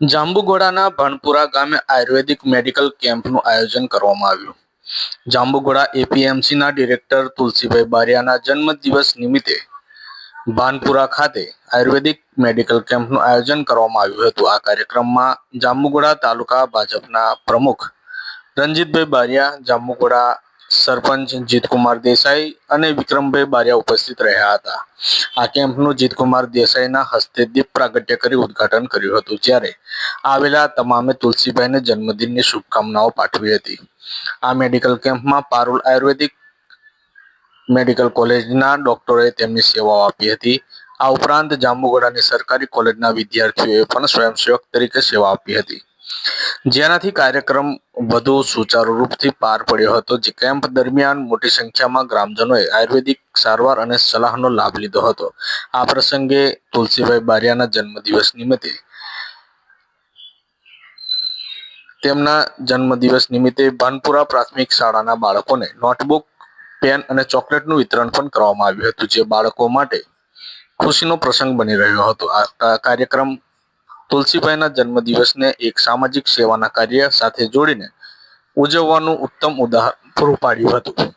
જાંબુઘોડાના ભણપુરા ગામે આયુર્વેદિક મેડિકલ કેમ્પનું આયોજન કરવામાં આવ્યું. જાંબુઘોડા એપીએમસીના ડિરેક્ટર તુલસીભાઈ બારિયાના જન્મદિવસ નિમિત્તે ભાનપુરા ખાતે આયુર્વેદિક મેડિકલ કેમ્પનું આયોજન કરવામાં આવ્યું હતું. આ કાર્યક્રમમાં જાંબુઘોડા તાલુકા ભાજપના પ્રમુખ રંજીતભાઈ બારિયા, જાંબુઘોડા સરપંચ જીતકુમાર દેસાઈ અને વિક્રમભાઈ બારિયા ઉપસ્થિત રહ્યા હતા. આ કેમ્પનું જીતકુમાર દેસાઈના હસ્તે દીપ પ્રાગટ્ય કરી ઉદ્ઘાટન કર્યું હતું. જ્યારે આવેલા તમામે તુલસીભાઈને જન્મદિનની શુભકામનાઓ પાઠવી હતી. આ મેડિકલ કેમ્પમાં પારુલ આયુર્વેદિક મેડિકલ કોલેજના ડોક્ટરોએ તેમની સેવાઓ આપી હતી. આ ઉપરાંત જાંબુગોડાની સરકારી કોલેજના વિદ્યાર્થીઓએ પણ સ્વયંસેવક તરીકે સેવા આપી હતી. જેનાથી કાર્યક્રમ વધુ સુચારુ રૂપથી પાર પડ્યો હતો. જે કેમ્પ દરમિયાન મોટી સંખ્યામાં ગ્રામજનોએ આયુર્વેદિક સારવાર અને સલાહનો લાભ લીધો હતો. આ પ્રસંગે તુલસીભાઈ બારિયાના જન્મદિવસ નિમિત્તે તેમના જન્મદિવસ નિમિત્તે ભાનપુરા પ્રાથમિક શાળાના બાળકોને નોટબુક, પેન અને ચોકલેટનું વિતરણ પણ કરવામાં આવ્યું હતું, જે બાળકો માટે ખુશીનો પ્રસંગ બની રહ્યો હતો. આ કાર્યક્રમ તુલસીભાઈના જન્મદિવસને એક સામાજિક સેવાના કાર્ય સાથે જોડીને ઉજવવાનું ઉત્તમ ઉદાહરણ પૂરું પાડ્યું હતું.